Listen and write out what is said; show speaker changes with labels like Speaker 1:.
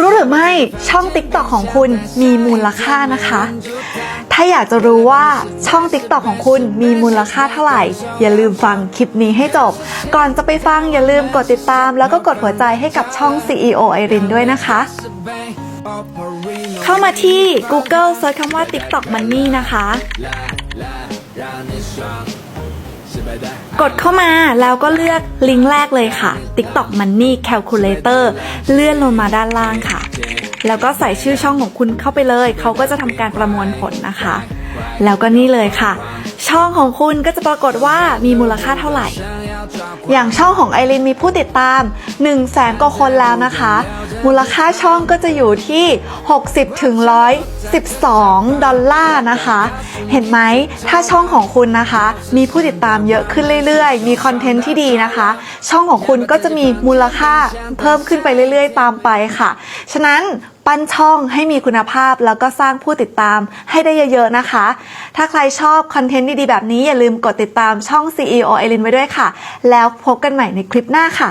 Speaker 1: รู้หรือไม่ช่อง TikTok ของคุณมีมูลค่านะคะ ถ้าอยากจะรู้ว่าช่อง TikTok ของคุณมีมูลค่าเท่าไหร่ อย่าลืมฟังคลิปนี้ให้จบ ก่อนจะไปฟังอย่าลืมกดติดตาม แล้วก็กดหัวใจให้กับช่อง CEO ไอรินด้วยนะคะ เข้ามาที่ Google เซิร์ชคำว่า TikTok Money นะคะ กดเข้ามาแล้วก็เลือกลิงก์แรกเลยค่ะ TikTok Money Calculator เลื่อนลงมาด้านล่างค่ะ แล้วก็ใส่ชื่อช่องของคุณเข้าไปเลย เขาก็จะทำการประมวลผลนะคะ แล้วก็นี่เลยค่ะ ช่องของคุณก็จะปรากฏว่ามีมูลค่าเท่าไหร่ อย่างช่องของไอรินมีผู้ติดตาม 1 0 0 0 0แสนกว่าคนแล้วนะคะ มูลค่าช่องก็จะอยู่ที่ 60ถึง112 ดอลลาร์นะคะ เห็นไหมถ้าช่องของคุณนะคะ มีผู้ติดตามเยอะขึ้นเรื่อยๆ มีคอนเทนต์ที่ดีนะคะ ช่องของคุณก็จะมีมูลค่าเพิ่มขึ้นไปเรื่อยๆ ตามไปค่ะ ฉะนั้นปั้นช่องให้มีคุณภาพแล้วก็สร้างผู้ติดตามให้ได้เยอะๆนะคะ ถ้าใครชอบคอนเทนต์ดีๆ แบบนี้อย่าลืมกดติดตามช่อง CEO เอลินไว้ด้วยค่ะ แล้วพบกันใหม่ในคลิปหน้าค่ะ